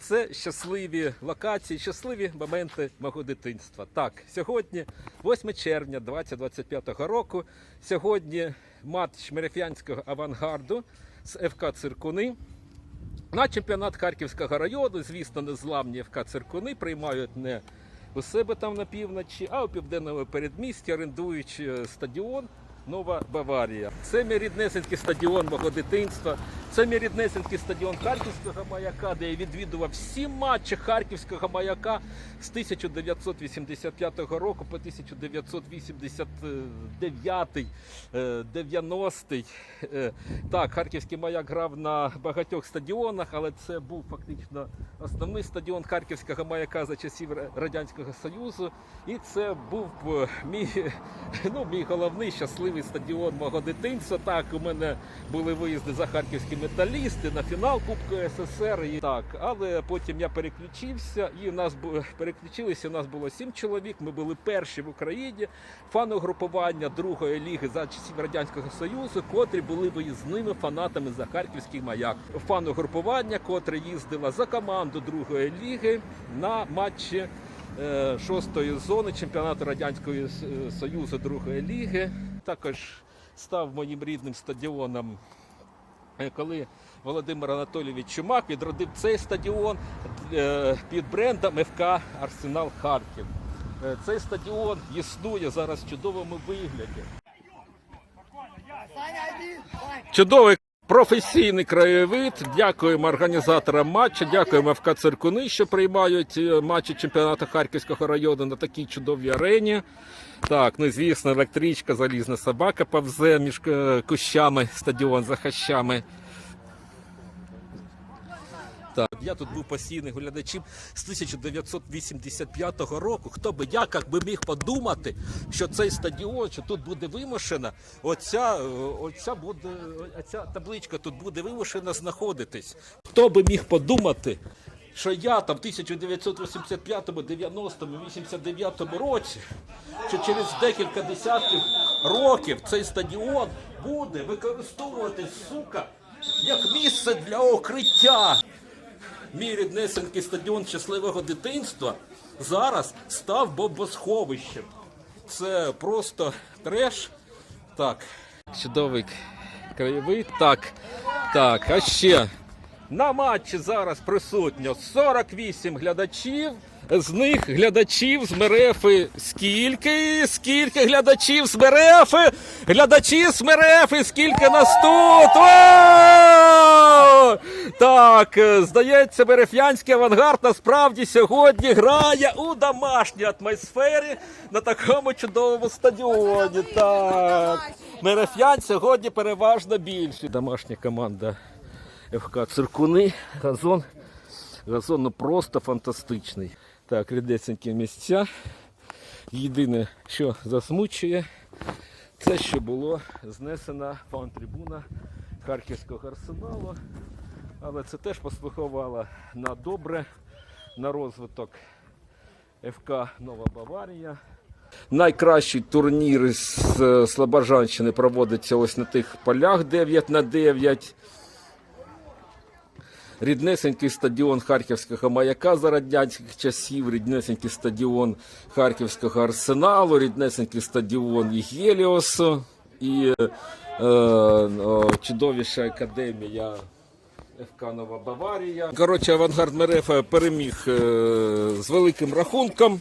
Це щасливі локації, щасливі моменти мого дитинства. Так, сьогодні 8 червня 2025 року. Сьогодні матч Мереф'янського авангарду з ФК Циркуни. На чемпіонат Харківського району, звісно, незламні ФК Циркуни приймають не у себе там на півночі, а у південному передмісті, орендуючи стадіон Нова Баварія. Це мій ріднесенький стадіон мого дитинства. Це мій ріднесенький стадіон Харківського маяка, де я відвідував всі матчі Харківського маяка з 1985 року по 1989 е, 90 Е, Так, Харківський маяк грав на багатьох стадіонах, але це був фактично основний стадіон Харківського маяка за часів Радянського Союзу. І це був е, мій, ну, мій головний щасливий стадіон мого дитинства. Так, у мене були виїзди за харківські металісти на фінал Кубку СССР. І так, але потім я переключився, і у нас переключилися. У нас було сім чоловік. Ми були перші в Україні фан-угрупування другої ліги за часів радянського союзу, котрі були виїзними фанатами за харківський маяк. Фан-угрупування, котре їздило за команду другої ліги на матчі. е, Шостої зони чемпіонату Радянського Союзу другої ліги також став моїм рідним стадіоном Е, коли Володимир Анатолійович Чумак відродив цей стадіон е, під брендом ФК Арсенал Харків. Е, Цей стадіон існує зараз в чудовому вигляді. Чудовий професійний краєвид. Дякуємо організаторам матчу, дякуємо ФК Циркуни, що приймають е, матчі чемпіонату Харківського району на такій чудовій арені. Так, ну звісно, електричка, залізна собака повзе між е, кущами, стадіон за хащами. Так, я тут був постійним глядачем з 1985 року. Хто би я як би міг подумати, що цей стадіон, що тут буде вимушена, оця, е, оця буде, оця табличка тут буде вимушена знаходитись. Хто би міг подумати, що я там в 1985, 90, 89 році, що через декілька десятків років цей стадіон буде використовуватись, сука, як місце для укриття. Мій ріднесенький стадіон щасливого дитинства зараз став бомбосховищем. Це просто треш. Так, чудовий краєвид. Так, так, а ще на матчі зараз присутньо 48 глядачів. З них глядачів з Мерефи скільки? Скільки глядачів з Мерефи? Глядачі з Мерефи, скільки нас тут? Так, е, здається, Мереф'янський авангард насправді сьогодні грає у домашній атмосфері на такому чудовому стадіоні. Так, Мереф'ян сьогодні переважно більший. Домашня команда ФК Циркуни. Газон. Газон ну просто фантастичний. Так, рідесенькі місця. Єдине, що засмучує, це що було знесена фан-трибуна Харківського арсеналу. Але це теж послугувало на добре, на розвиток ФК Нова Баварія. Найкращий турнір з е, Слобожанщини проводиться ось на тих полях 9 на 9. Ріднесенький стадіон Харківського маяка за радянських часів, ріднесенький стадіон Харківського арсеналу, ріднесенький стадіон і і е, е, чудовіша академія ФК Нова Баварія. Коротше, авангард Мерефа переміг е, з великим рахунком.